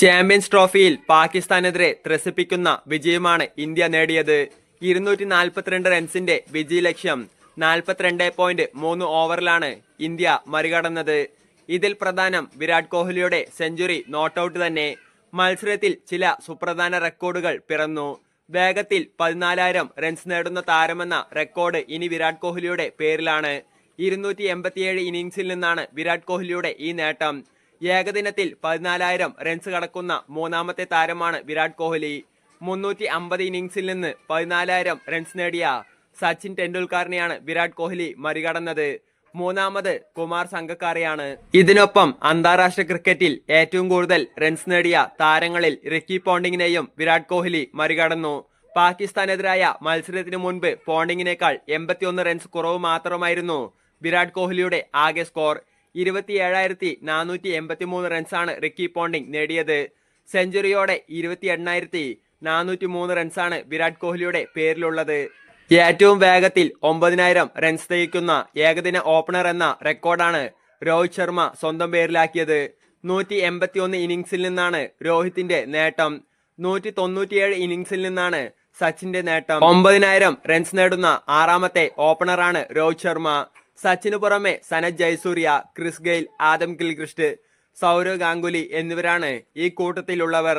Champions ട്രോഫിയിൽ പാകിസ്ഥാനെതിരെ ത്രസിപ്പിക്കുന്ന വിജയമാണ് India നേടിയത്. ഇരുന്നൂറ്റി നാൽപ്പത്തിരണ്ട് റൺസിന്റെ വിജയ ലക്ഷ്യം നാൽപ്പത്തിരണ്ട് പോയിന്റ് മൂന്ന് ഓവറിലാണ് ഇന്ത്യ മറികടന്നത്. ഇതിൽ പ്രധാനം വിരാട് കോഹ്ലിയുടെ സെഞ്ചുറി നോട്ടൌട്ട് തന്നെ. മത്സരത്തിൽ ചില സുപ്രധാന റെക്കോർഡുകൾ പിറന്നു. വേഗത്തിൽ പതിനാലായിരം റൺസ് നേടുന്ന താരമെന്ന റെക്കോർഡ് ഇനി വിരാട് കോഹ്ലിയുടെ പേരിലാണ്. ഇരുന്നൂറ്റി ഇന്നിംഗ്സിൽ നിന്നാണ് വിരാട് കോഹ്ലിയുടെ ഈ നേട്ടം. ഏകദിനത്തിൽ പതിനാലായിരം റൺസ് കടക്കുന്ന മൂന്നാമത്തെ താരമാണ് വിരാട് കോഹ്ലി. മുന്നൂറ്റി അമ്പത് ഇന്നിംഗ്സിൽ നിന്ന് പതിനാലായിരം റൺസ് നേടിയ സച്ചിൻ ടെണ്ടുൽക്കറിനെയാണ് വിരാട് കോഹ്ലി മറികടന്നത്. മൂന്നാമത് കുമാർ സംഘക്കാരെയാണ് ഇതിനൊപ്പം അന്താരാഷ്ട്ര ക്രിക്കറ്റിൽ ഏറ്റവും കൂടുതൽ റൺസ് നേടിയ താരങ്ങളിൽ റിക്കി പോണ്ടിങ്ങിനെയും വിരാട് കോഹ്ലി മറികടന്നു. പാകിസ്ഥാനെതിരായ മത്സരത്തിന് മുൻപ് പോണ്ടിങ്ങിനേക്കാൾ എൺപത്തിയൊന്ന് റൺസ് കുറവ് മാത്രമായിരുന്നു വിരാട് കോഹ്ലിയുടെ ആകെ സ്കോർ ഇരുപത്തിയേഴായിരത്തി നാനൂറ്റി എൺപത്തി മൂന്ന് റൺസാണ് റിക്കി പോണ്ടിങ് നേടിയത്. സെഞ്ചുറിയോടെ ഇരുപത്തി എണ്ണായിരത്തി നാനൂറ്റി മൂന്ന് റൺസാണ് വിരാട് കോഹ്ലിയുടെ പേരിലുള്ളത്. ഏറ്റവും വേഗത്തിൽ ഒമ്പതിനായിരം റൺസ് തയ്ക്കുന്ന ഏകദിന ഓപ്പണർ എന്ന റെക്കോർഡാണ് രോഹിത് ശർമ്മ സ്വന്തം പേരിലാക്കിയത്. നൂറ്റി എൺപത്തി ഒന്ന് ഇന്നിംഗ്സിൽ നിന്നാണ് രോഹിത്തിന്റെ നേട്ടം. നൂറ്റി തൊണ്ണൂറ്റിയേഴ് ഇന്നിംഗ്സിൽ നിന്നാണ് സച്ചിന്റെ നേട്ടം. ഒമ്പതിനായിരം റൺസ് നേടുന്ന ആറാമത്തെ ഓപ്പണറാണ് രോഹിത് ശർമ്മ. സച്ചിന് പുറമെ Sanath Jayasuriya Chris Gayle Adam Gilchrist Sourav Ganguly എന്നിവരാണ് ഈ കൂട്ടത്തിലുള്ളവർ.